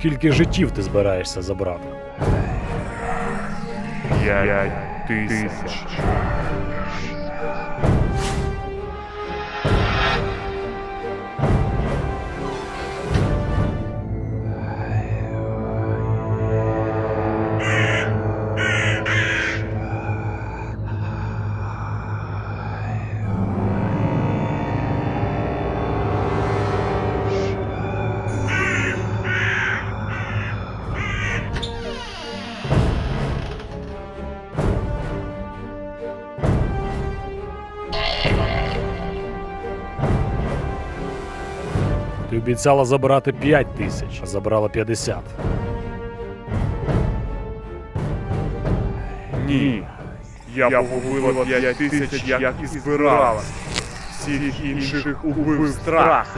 Скільки життів ти збираєшся забрати? П'ять тисяч. Обіцяла забрати 5 тисяч, а забрала 50. Ні. Я погубила 5 тисяч, як і збиралась. Всіх інших убив страх.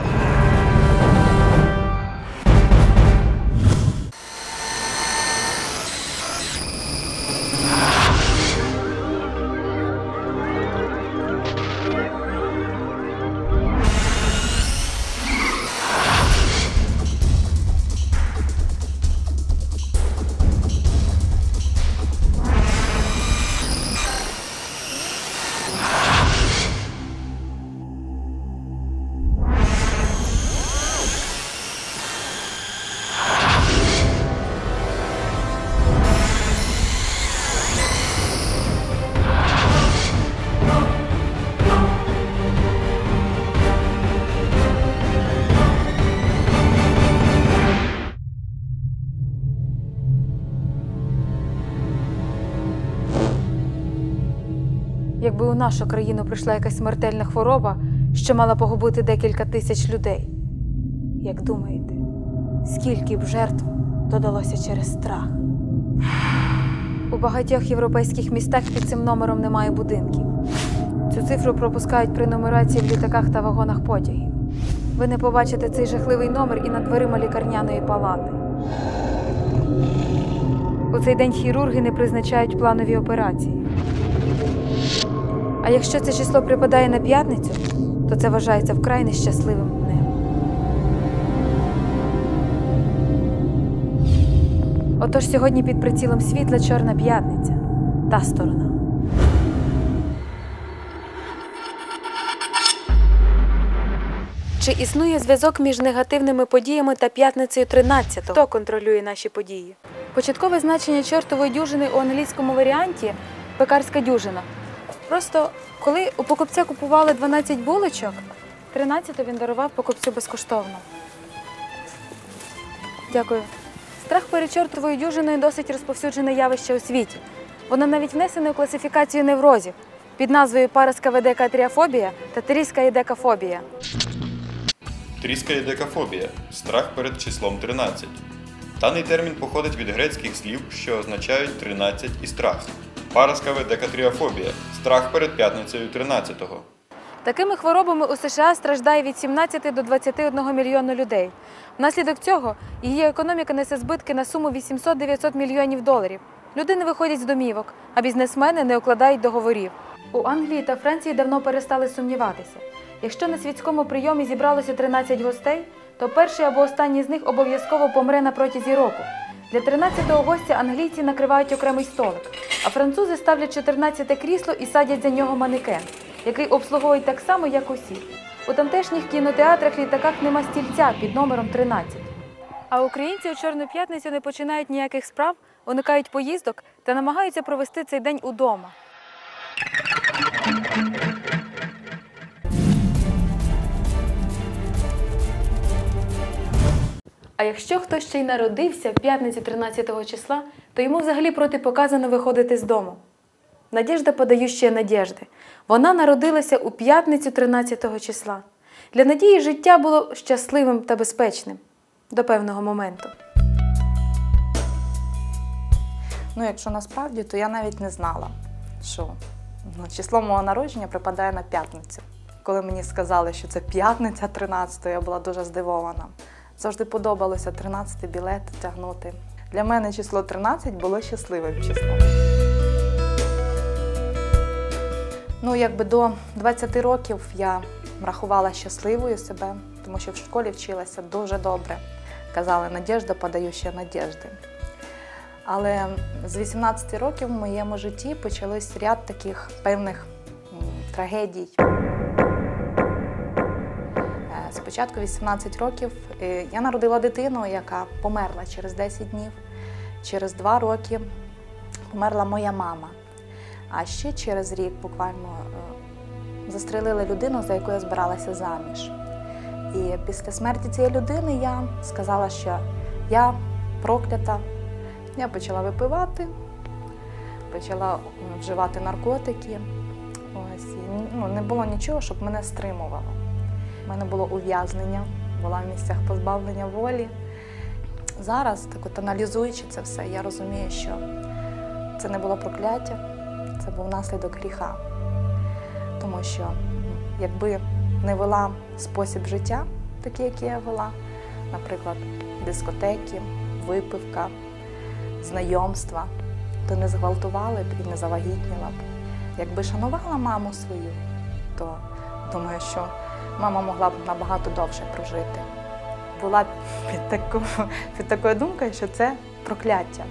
У нашу країну прийшла якась смертельна хвороба, що мала погубити декілька тисяч людей. Як думаєте, скільки б жертв додалося через страх? У багатьох європейських містах під цим номером немає будинків. Цю цифру пропускають при нумерації в літаках та вагонах потягів. Ви не побачите цей жахливий номер і над дверима лікарняної палати. У цей день хірурги не призначають планові операції. А якщо це число припадає на п'ятницю, то це вважається вкрай нещасливим днем. Отож сьогодні під прицілом світла чорна п'ятниця та сторона. Чи існує зв'язок між негативними подіями та п'ятницею 13 Хто контролює наші події? Початкове значення чортової дюжини у англійському варіанті пекарська дюжина. Просто коли у покупця купували 12 булочок, 13 він дарував покупцю безкоштовно. Дякую. Страх перед чортовою дюжиною досить розповсюджене явище у світі. Воно навіть внесене у класифікацію неврозів під назвою параскаведекатріафобія та тріскаєдекафобія. Тріскаєдекафобія страх перед числом 13. Даний термін походить від грецьких слів, що означають 13 і страх. Параскаве декатріофобія страх перед п'ятницею 13-го. Такими хворобами у США страждає від 17 до 21 мільйону людей. Внаслідок цього її економіка несе збитки на суму 800-900 мільйонів доларів. Люди не виходять з домівок, а бізнесмени не укладають договорів. У Англії та Франції давно перестали сумніватися. Якщо на світському прийомі зібралося 13 гостей, то перший або останній з них обов'язково помре на протязі року. Для 13-го гостя англійці накривають окремий столик, а французи ставлять 14 крісло і садять за нього манекен, який обслуговують так само, як усі. У тамтешніх кінотеатрах літаках нема стільця під номером 13. А українці у Чорну п'ятницю не починають ніяких справ, уникають поїздок та намагаються провести цей день удома. А якщо хтось ще й народився в п'ятницю 13 числа, то йому взагалі протипоказано виходити з дому. Надіжда подающа надіжди. Вона народилася у п'ятницю 13 числа. Для надії життя було щасливим та безпечним до певного моменту. Ну, якщо насправді, то я навіть не знала, що ну, число мого народження припадає на п'ятницю. Коли мені сказали, що це п'ятниця 13, я була дуже здивована. Завжди подобалося 13-й білет тягнути. Для мене число 13 було щасливим числом. Ну, якби до 20 років я рахувала щасливою себе, тому що в школі вчилася дуже добре. казали Надєжда, подаюча надіжди. Але з 18 років в моєму житті почались ряд таких певних трагедій. Спочатку 18 років е, я народила дитину, яка померла через 10 днів. Через 2 роки померла моя мама. А ще через рік буквально е, застрелили людину, за яку я збиралася заміж. І після смерті цієї людини я сказала, що я проклята. Я почала випивати, почала вживати наркотики. Ось, і, ну, не було нічого, щоб мене стримувало. У мене було ув'язнення, була в місцях позбавлення волі. Зараз, так от аналізуючи це все, я розумію, що це не було прокляття, це був наслідок гріха. Тому що якби не вела спосіб життя, такий, який я вела, наприклад, дискотеки, випивка, знайомства, то не зґвалтували б і не завагітніла б. Якби шанувала маму свою, то думаю, що мама могла б набагато довше прожити. Була під, таку, під такою думкою, що це прокляття.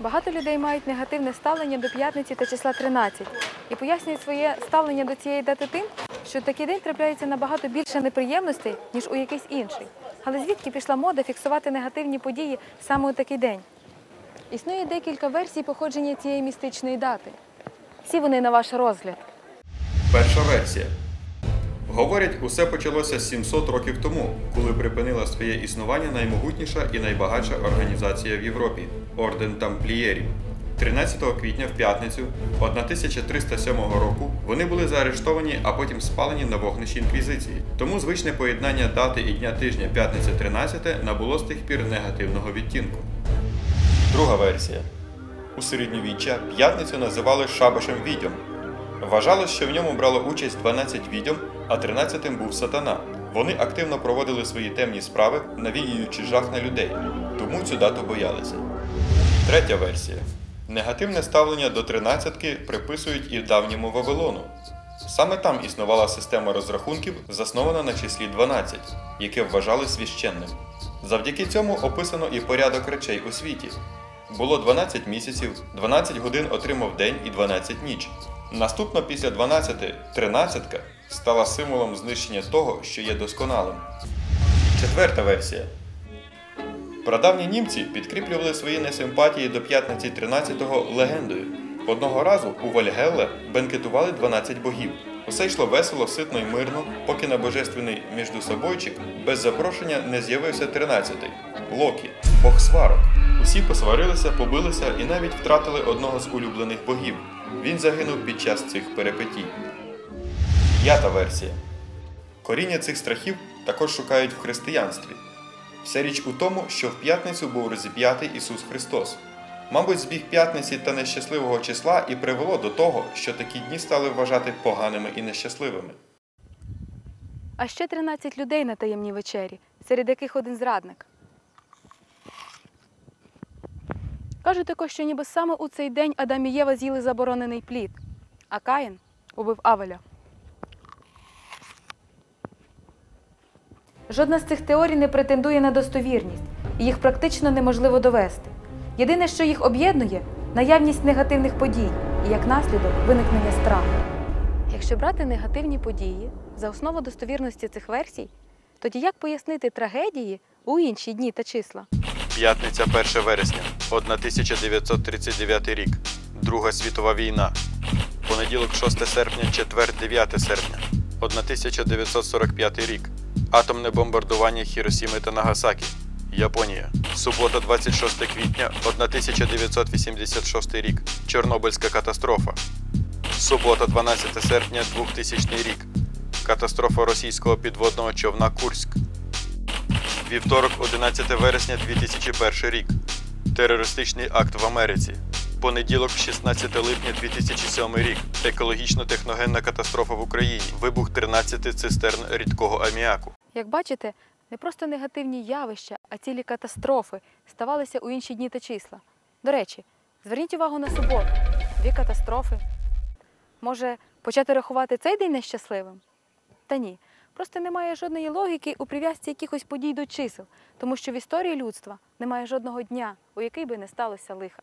Багато людей мають негативне ставлення до п'ятниці та числа 13 і пояснюють своє ставлення до цієї дати тим, що в такий день трапляється набагато більше неприємностей, ніж у якийсь інший. Але звідки пішла мода фіксувати негативні події саме у такий день? Існує декілька версій походження цієї містичної дати. Всі вони на ваш розгляд. Перша версія. Говорять, усе почалося 700 років тому, коли припинила своє існування наймогутніша і найбагатша організація в Європі Орден Тамплієрів. 13 квітня в п'ятницю 1307 року вони були заарештовані, а потім спалені на вогнищі інквізиції. Тому звичне поєднання дати і дня тижня п'ятниця 13 набуло з тих пір негативного відтінку. Друга версія. У середньовіччя п'ятницю називали шабашем відьом. Вважалось, що в ньому брало участь 12 відьом, а 13-тим був сатана. Вони активно проводили свої темні справи, навіюючи жах на людей, тому цю дату боялися. Третя версія. Негативне ставлення до тринадцятки приписують і давньому Вавилону. Саме там існувала система розрахунків, заснована на числі 12, яке вважали священним. Завдяки цьому описано і порядок речей у світі. Було 12 місяців, 12 годин отримав день і 12 ніч. Наступно після 12 тринадцятка стала символом знищення того, що є досконалим. Четверта версія. Прадавні німці підкріплювали свої несимпатії до п'ятниці 13-го легендою. Одного разу у Вальгелле бенкетували 12 богів. Усе йшло весело, ситно й мирно, поки на божественний міждусобойчик без запрошення не з'явився 13-й Локі, бог сварок. Усі посварилися, побилися і навіть втратили одного з улюблених богів. Він загинув під час цих перипетій. П'ята версія. Коріння цих страхів також шукають в християнстві. Вся річ у тому, що в п'ятницю був розіп'ятий Ісус Христос. Мабуть, збіг п'ятниці та нещасливого числа і привело до того, що такі дні стали вважати поганими і нещасливими. А ще 13 людей на таємній вечері, серед яких один зрадник. Кажуть також, що ніби саме у цей день Адам і Єва з'їли заборонений плід, а Каїн убив Авеля. Жодна з цих теорій не претендує на достовірність, і їх практично неможливо довести. Єдине, що їх об'єднує наявність негативних подій і як наслідок виникнення страху. Якщо брати негативні події за основу достовірності цих версій, тоді як пояснити трагедії у інші дні та числа? П'ятниця 1 вересня, 1939 рік. Друга світова війна. Понеділок 6 серпня, четвер 9 серпня, 1945 рік. Атомне бомбардування Хіросіми та Нагасакі. Японія. Субота 26 квітня 1986 рік. Чорнобильська катастрофа. Субота 12 серпня 2000 рік. Катастрофа російського підводного човна Курськ. Вівторок, 11 вересня 2001 рік. Терористичний акт в Америці. Понеділок, 16 липня 2007 рік. Екологічно-техногенна катастрофа в Україні. Вибух 13 цистерн рідкого аміаку. Як бачите, не просто негативні явища, а цілі катастрофи ставалися у інші дні та числа. До речі, зверніть увагу на суботу. Дві катастрофи. Може, почати рахувати цей день нещасливим? Та ні. Просто немає жодної логіки у прив'язці якихось подій до чисел, тому що в історії людства немає жодного дня, у який би не сталося лиха.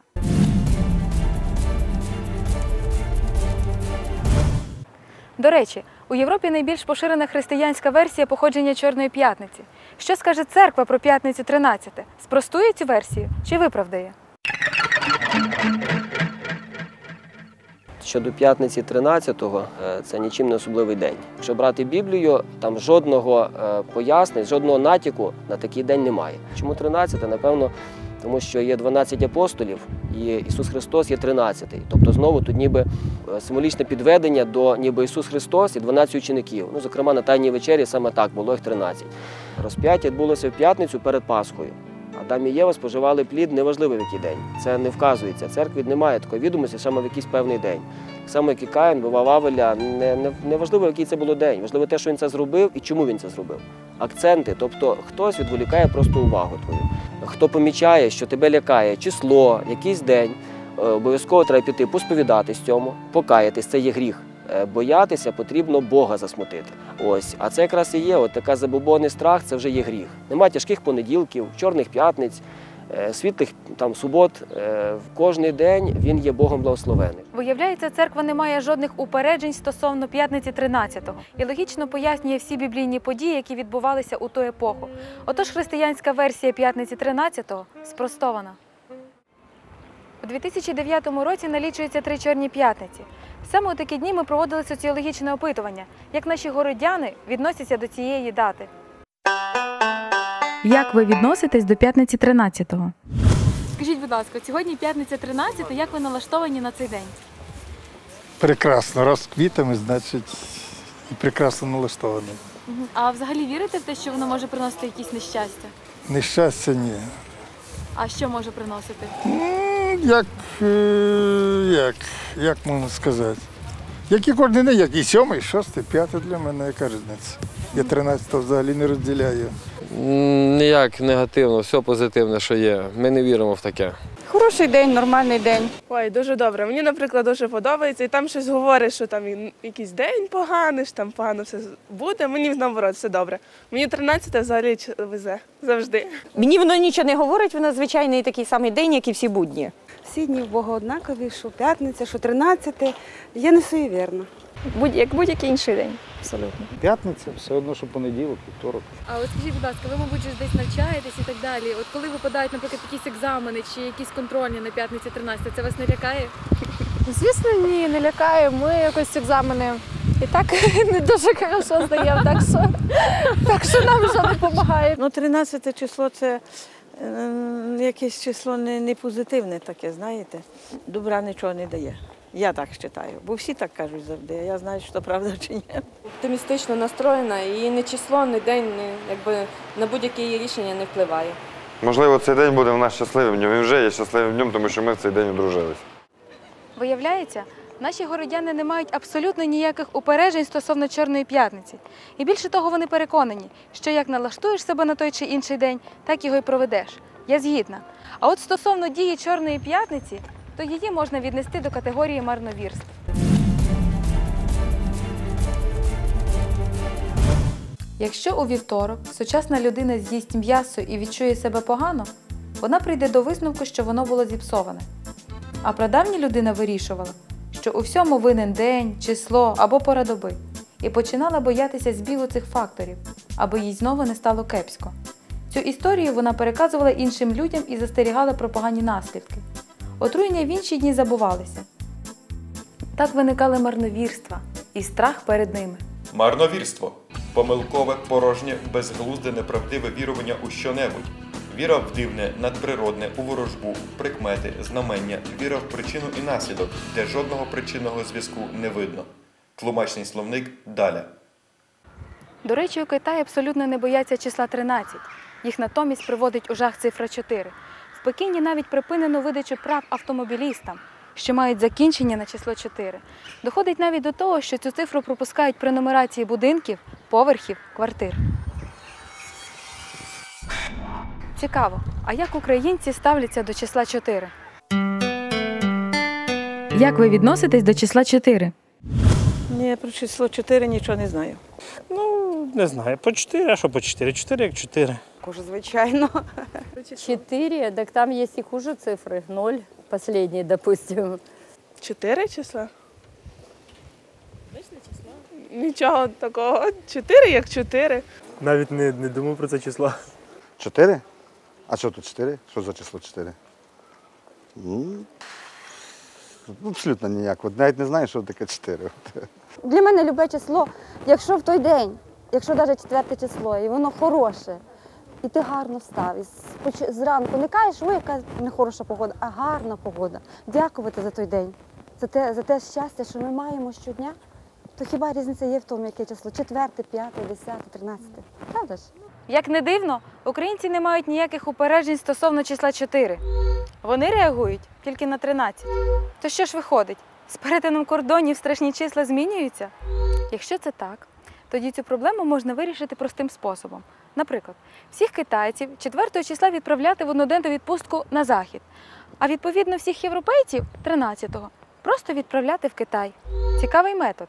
До речі, у Європі найбільш поширена християнська версія походження Чорної п'ятниці. Що скаже церква про п'ятницю 13? Спростує цю версію чи виправдає? Щодо п'ятниці 13-го, е, це нічим не особливий день. Якщо брати Біблію, там жодного е, пояснень, жодного натяку на такий день немає. Чому 13? Напевно, тому що є 12 апостолів, і Ісус Христос є 13-й. Тобто знову тут ніби е, символічне підведення до ніби Ісус Христос і 12 учеників. Ну, зокрема, на Тайній вечері саме так було їх 13. Розп'яття відбулося в п'ятницю перед Пасхою. Адам і Єва споживали плід неважливо в який день. Це не вказується. Церкві немає такої відомості саме в якийсь певний день. Так само, як і Каїн, бував Авеля, не, не, не який це було день. Важливо те, що він це зробив і чому він це зробив. Акценти, тобто хтось відволікає просто увагу твою. Хто помічає, що тебе лякає число, якийсь день, е, обов'язково треба піти посповідатись цьому, покаятись, це є гріх. Е, Боятися потрібно Бога засмутити. Ось, а це якраз і є. От така забобонний страх, це вже є гріх. Нема тяжких понеділків, чорних п'ятниць, е, світлих там субот. Е, кожний день він є Богом благословений. Виявляється, церква не має жодних упереджень стосовно п'ятниці 13-го і логічно пояснює всі біблійні події, які відбувалися у ту епоху. Отож, християнська версія п'ятниці 13-го спростована. У 2009 році налічується три чорні п'ятниці. Саме у такі дні ми проводили соціологічне опитування, як наші городяни відносяться до цієї дати. Як ви відноситесь до п'ятниці 13-го? Скажіть, будь ласка, сьогодні п'ятниця 13, як ви налаштовані на цей день? Прекрасно, розквітами, значить, і прекрасно налаштований. А взагалі вірите в те, що воно може приносити якісь нещастя? Нещастя ні. А що може приносити? Як, е, як, як можна сказати? Як і кожен день, як і сьомий, шостий, п'ятий для мене, яка різниця? Я 13 взагалі не розділяю. Ніяк негативно, все позитивне, що є. Ми не віримо в таке. Хороший день, нормальний день. Ой, дуже добре. Мені, наприклад, дуже подобається, і там щось говорить, що там якийсь день поганий, що там погано все буде. Мені наоборот, все добре. Мені 13 взагалі везе завжди. Мені воно нічого не говорить, воно звичайний такий самий день, як і всі будні. Всі дні в Бога однакові, що п'ятниця, що 13. Я не суєвірна. Будь як будь-який інший день, абсолютно. П'ятниця, все одно, що понеділок, вівторок. А от скажіть, будь ласка, ви, мабуть, десь навчаєтесь і так далі. От коли випадають, наприклад, якісь екзамени чи якісь контрольні на п'ятниці 13, це вас не лякає? Звісно, ні, не лякає. Ми якось екзамени і так не дуже хорошо здаємо, так що, так що нам вже не допомагає. Ну, 13 число це е, якесь число не, не позитивне таке, знаєте. Добра нічого не дає. Я так вважаю, бо всі так кажуть завжди, а я знаю, що правда чи ні. Оптимістично настроєна і ні число, ні день, ні, якби на будь-які рішення не впливає. Можливо, цей день буде в нас щасливим днем. Він вже є щасливим днем, тому що ми в цей день одружились. Виявляється, наші городяни не мають абсолютно ніяких упереджень стосовно Чорної п'ятниці. І більше того, вони переконані, що як налаштуєш себе на той чи інший день, так його й проведеш. Я згідна. А от стосовно дії Чорної п'ятниці, то її можна віднести до категорії марновірств. Якщо у вівторок сучасна людина з'їсть м'ясо і відчує себе погано, вона прийде до висновку, що воно було зіпсоване. А прадавня людина вирішувала, що у всьому винен день, число або пора доби, і починала боятися збігу цих факторів, аби їй знову не стало кепсько. Цю історію вона переказувала іншим людям і застерігала про погані наслідки. Отруєння в інші дні забувалися. Так виникали марновірства і страх перед ними. Марновірство помилкове, порожнє, безглузде, неправдиве вірування у щонебудь. Віра в дивне, надприродне, у ворожбу, прикмети, знамення, віра в причину і наслідок, де жодного причинного зв'язку не видно. Тлумачний словник Даля. До речі, у Китаї абсолютно не бояться числа 13. Їх натомість приводить у жах цифра 4. Пекіні навіть припинено видачу прав автомобілістам, що мають закінчення на число 4. Доходить навіть до того, що цю цифру пропускають при нумерації будинків, поверхів, квартир. Цікаво, а як українці ставляться до числа 4? Як ви відноситесь до числа 4? Ні, про число 4 нічого не знаю. Ну, Не знаю, по 4, а що по 4? 4 як 4. Кожу, звичайно. Четыре, так там есть и хуже цифры. Ноль, последний, допустим. Чотири числа? Нічого такого. Чотири як чотири. Навіть не, не думав про це число. Чотири? А що тут чотири? Що за число чотири? Ну, абсолютно ніяк. От навіть не знаю, що таке чотири. Для мене любе число, якщо в той день, якщо навіть четверте число, і воно хороше, і ти гарно встав, і зранку не кажеш, ой, яка нехороша погода, а гарна погода. Дякувати за той день, за те, за те щастя, що ми маємо щодня. То хіба різниця є в тому, яке число? Четверте, п'яте, десяте, тринадцяте. Правда ж? Як не дивно, українці не мають ніяких упереджень стосовно числа 4. Вони реагують тільки на 13. То що ж виходить? З перетином кордонів страшні числа змінюються? Якщо це так, тоді цю проблему можна вирішити простим способом. Наприклад, всіх китайців 4 числа відправляти в одноденну відпустку на захід, а відповідно всіх європейців 13-го просто відправляти в Китай. Цікавий метод,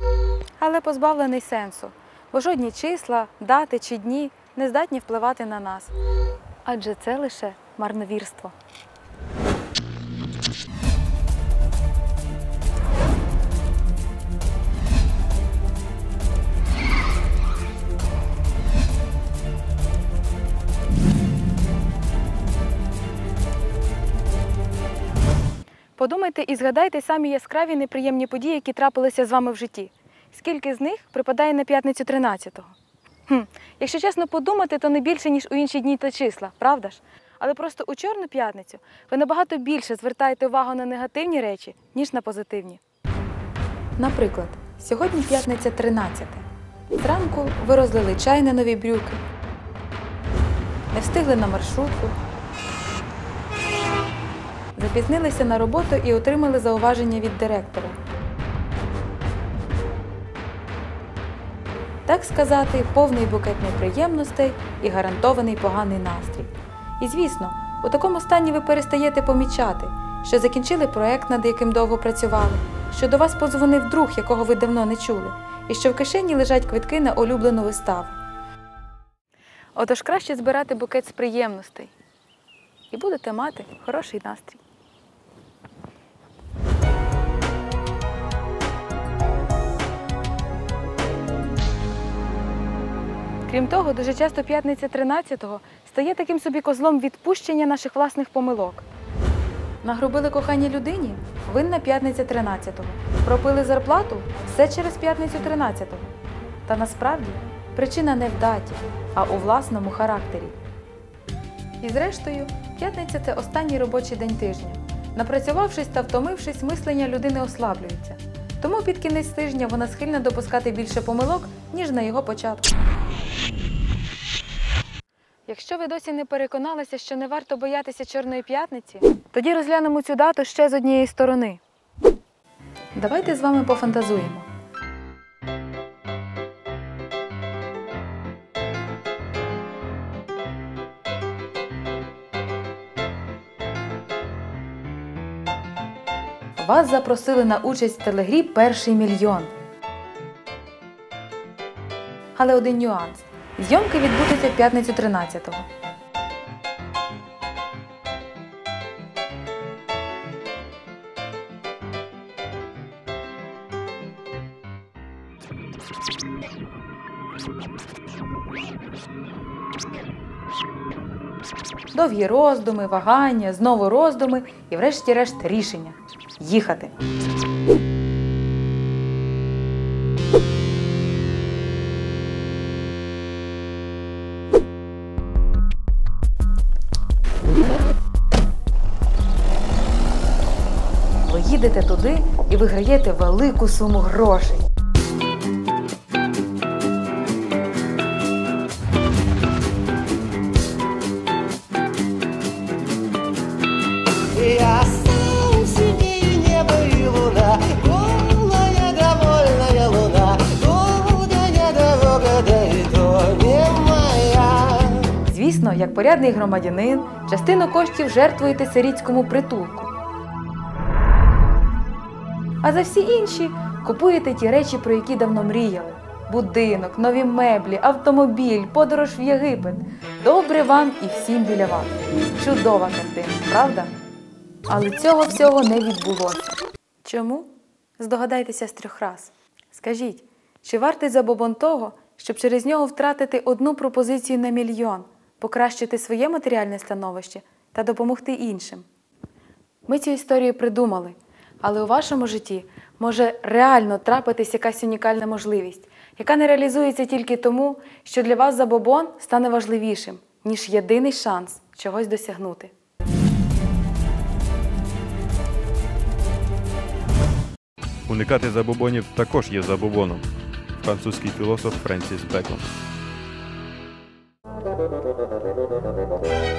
але позбавлений сенсу, бо жодні числа, дати чи дні не здатні впливати на нас. Адже це лише марновірство. Подумайте і згадайте самі яскраві неприємні події, які трапилися з вами в житті. Скільки з них припадає на п'ятницю 13-го? Хм, якщо чесно подумати, то не більше, ніж у інші дні та числа, правда ж? Але просто у Чорну п'ятницю ви набагато більше звертаєте увагу на негативні речі, ніж на позитивні. Наприклад, сьогодні п'ятниця 13. Зранку ви розлили чай на нові брюки, не встигли на маршрутку, запізнилися на роботу і отримали зауваження від директора. Так сказати, повний букет неприємностей і гарантований поганий настрій. І звісно, у такому стані ви перестаєте помічати, що закінчили проект, над яким довго працювали, що до вас подзвонив друг, якого ви давно не чули, і що в кишені лежать квитки на улюблену виставу. Отож краще збирати букет з приємностей, і будете мати хороший настрій. Крім того, дуже часто п'ятниця 13-го стає таким собі козлом відпущення наших власних помилок. Нагрубили коханій людині винна п'ятниця 13-го. Пропили зарплату все через п'ятницю 13-го. Та насправді причина не в даті, а у власному характері. І зрештою, п'ятниця це останній робочий день тижня. Напрацювавшись та втомившись, мислення людини ослаблюється. Тому під кінець тижня вона схильна допускати більше помилок, ніж на його початку. Якщо ви досі не переконалися, що не варто боятися Чорної п'ятниці, тоді розглянемо цю дату ще з однієї сторони. Давайте з вами пофантазуємо. Вас запросили на участь в телегрі Перший мільйон. Але один нюанс. Зйомки відбудуться в п'ятницю 13-го. Довгі роздуми, вагання, знову роздуми і врешті-решт рішення їхати. Ви їдете туди і виграєте велику суму грошей. Як порядний громадянин, частину коштів жертвуєте сирітському притулку. А за всі інші купуєте ті речі, про які давно мріяли. Будинок, нові меблі, автомобіль, подорож в Єгипет. Добре вам і всім біля вас. Чудова картина, правда? Але цього всього не відбулося. Чому? Здогадайтеся з трьох раз. Скажіть, чи вартий забобон того, щоб через нього втратити одну пропозицію на мільйон, покращити своє матеріальне становище та допомогти іншим? Ми цю історію придумали, але у вашому житті може реально трапитись якась унікальна можливість, яка не реалізується тільки тому, що для вас забобон стане важливішим, ніж єдиний шанс чогось досягнути. Уникати забобонів також є забобоном. Французький філософ Френсіс Бекон.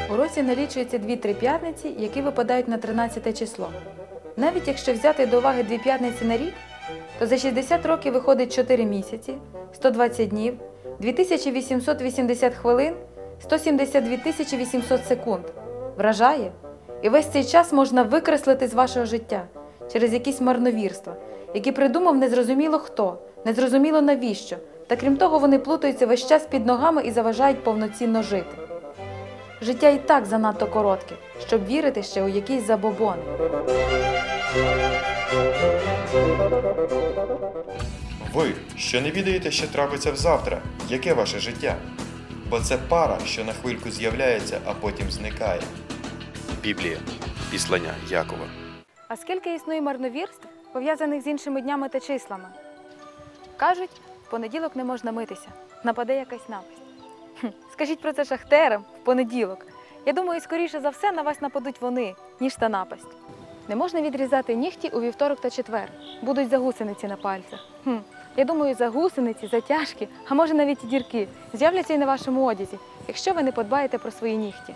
У році налічується 2-3 п'ятниці, які випадають на 13 число. Навіть якщо взяти до уваги дві п'ятниці на рік, то за 60 років виходить 4 місяці, 120 днів, 2880 хвилин, 172 800 секунд. Вражає? І весь цей час можна викреслити з вашого життя через якісь марновірства, які придумав незрозуміло хто, незрозуміло навіщо. Та крім того, вони плутаються весь час під ногами і заважають повноцінно жити. Життя і так занадто коротке, щоб вірити ще у якісь забобони. Ви, що не відаєте, що трапиться взавтра, яке ваше життя? Бо це пара, що на хвильку з'являється, а потім зникає. Біблія. Післання Якова. А скільки існує марновірств, пов'язаних з іншими днями та числами? Кажуть, понеділок не можна митися, нападе якась напасть. Скажіть про це шахтерам в понеділок. Я думаю, скоріше за все на вас нападуть вони, ніж та напасть. Не можна відрізати нігті у вівторок та четвер. Будуть загусениці на пальцях. Хм, я думаю, загусениці, затяжки, а може навіть і дірки з'являться і на вашому одязі, якщо ви не подбаєте про свої нігті.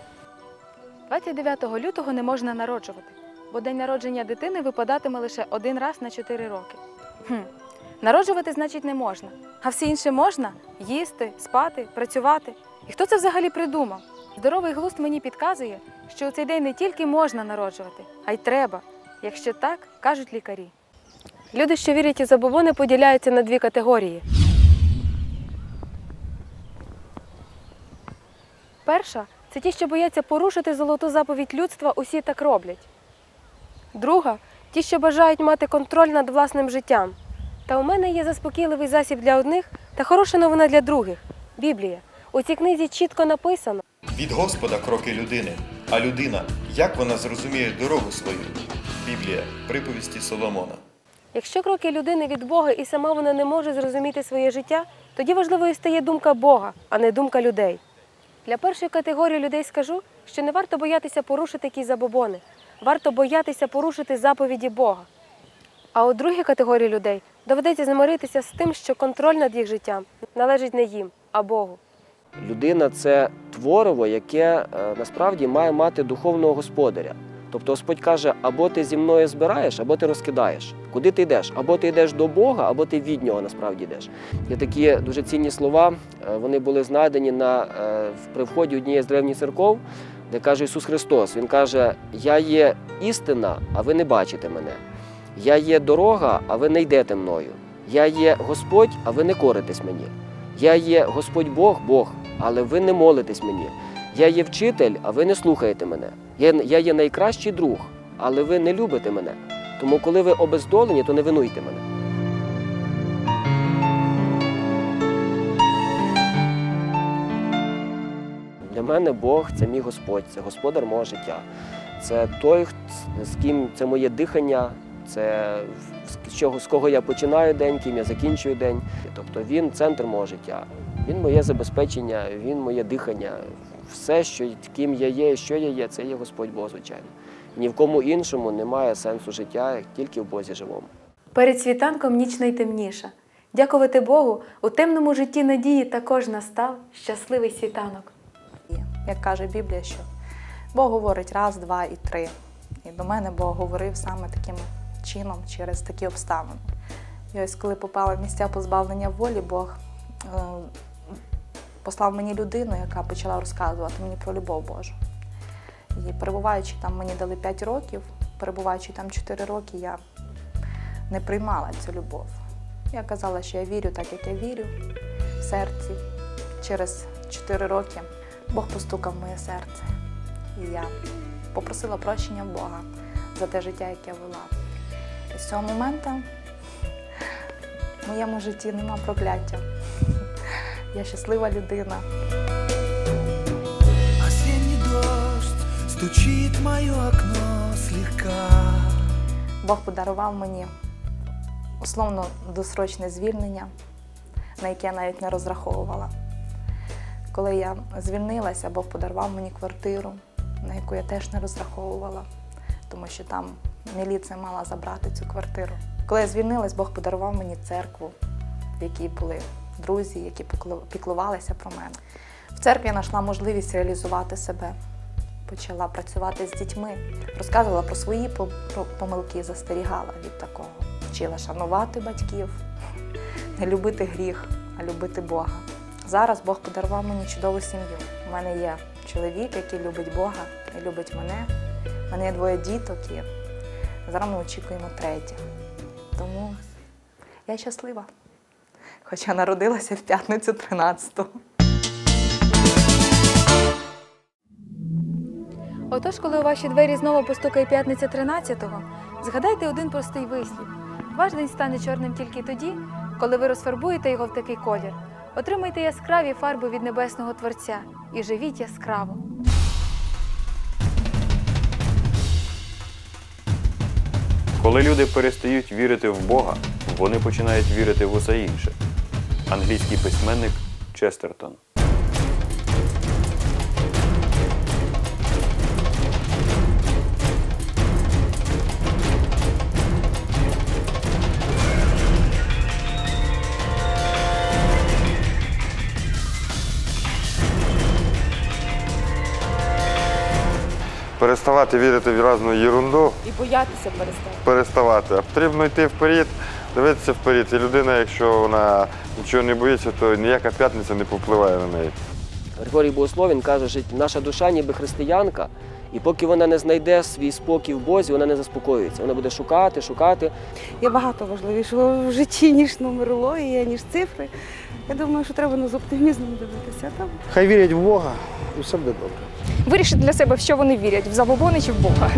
29 лютого не можна народжувати, бо день народження дитини випадатиме лише один раз на 4 роки. Хм. Народжувати, значить, не можна. А все інше можна їсти, спати, працювати. І хто це взагалі придумав? Здоровий глузд мені підказує, що у цей день не тільки можна народжувати, а й треба, якщо так кажуть лікарі. Люди, що вірять у забобони, поділяються на дві категорії. Перша це ті, що бояться порушити золоту заповідь людства, усі так роблять. Друга ті, що бажають мати контроль над власним життям. Та у мене є заспокійливий засіб для одних та хороша новина для других Біблія. У цій книзі чітко написано. Від Господа кроки людини, а людина, як вона зрозуміє дорогу свою? Біблія, приповісті Соломона. Якщо кроки людини від Бога і сама вона не може зрозуміти своє життя, тоді важливою стає думка Бога, а не думка людей. Для першої категорії людей скажу, що не варто боятися порушити якісь забобони, варто боятися порушити заповіді Бога. А у другій категорії людей доведеться змиритися з тим, що контроль над їх життям належить не їм, а Богу. Людина це творово, яке е, насправді має мати духовного господаря. Тобто Господь каже, або ти зі мною збираєш, або ти розкидаєш. Куди ти йдеш? Або ти йдеш до Бога, або ти від нього насправді йдеш. Є такі дуже цінні слова. е, Вони були знайдені на, е, при вході однієї з древніх церков, де каже Ісус Христос. Він каже: Я є істина, а ви не бачите мене. Я є дорога, а ви не йдете мною. Я є Господь, а ви не коритесь мені. Я є Господь Бог, Бог, але ви не молитесь мені. Я є вчитель, а ви не слухаєте мене. Я, я є найкращий друг, але ви не любите мене. Тому, коли ви обездолені, то не винуйте мене. Для мене Бог це мій Господь, це господар мого життя. Це той, з ким це моє дихання, це з чого з кого я починаю день, ким я закінчую день. Тобто він центр мого життя. Він моє забезпечення, він моє дихання. Все, що ким я є, що я є, це є Господь Бог, звичайно. Ні в кому іншому немає сенсу життя, як тільки в Бозі живому. Перед світанком ніч найтемніша. Дякувати Богу, у темному житті надії також настав щасливий світанок. Як каже Біблія, що Бог говорить раз, два і три. І до мене Бог говорив саме таким чином через такі обставини. І ось коли попала в місця позбавлення волі, Бог е, послав мені людину, яка почала розказувати мені про любов Божу. І перебуваючи там, мені дали 5 років, перебуваючи там 4 роки, я не приймала цю любов. Я казала, що я вірю так, як я вірю в серці. Через 4 роки Бог постукав в моє серце. І я попросила прощення Бога за те життя, яке я вела. І з цього моменту в моєму житті нема прокляття. Я щаслива людина. Осенний дождь стучит в мое окно слегка. Бог подарував мені условно досрочне звільнення, на яке я навіть не розраховувала. Коли я звільнилася, Бог подарував мені квартиру, на яку я теж не розраховувала, тому що там міліція мала забрати цю квартиру. Коли я звільнилась, Бог подарував мені церкву, в якій були друзі, які піклувалися про мене. В церкві я знайшла можливість реалізувати себе почала працювати з дітьми, розказувала про свої помилки, застерігала від такого. Вчила шанувати батьків, не любити гріх, а любити Бога. Зараз Бог подарував мені чудову сім'ю. У мене є чоловік, який любить Бога і любить мене. У мене є двоє діток і зараз ми очікуємо третє. Тому я щаслива. Хоча народилася в п'ятницю 13-го. Отож, коли у ваші двері знову постукає п'ятниця 13-го, згадайте один простий вислів. Ваш день стане чорним тільки тоді, коли ви розфарбуєте його в такий колір. Отримайте яскраві фарби від небесного Творця і живіть яскраво. Коли люди перестають вірити в Бога, вони починають вірити в усе інше. Англійський письменник Честертон. Переставати вірити в різну ерунду, І боятися перестати. переставати. А потрібно йти вперед, дивитися вперед. І людина, якщо вона нічого не боїться, то ніяка п'ятниця не повпливає на неї. Григорій Богословін каже, що наша душа ніби християнка, і поки вона не знайде свій спокій в Бозі, вона не заспокоюється. Вона буде шукати, шукати. Є багато важливішого в житті, ніж нумерологія, ніж цифри. Я думаю, що треба ну, з оптимізмом дивитися. Там. Хай вірять в Бога і все буде добре. Вирішити для себе, в що вони вірять, в забобони чи в Бога.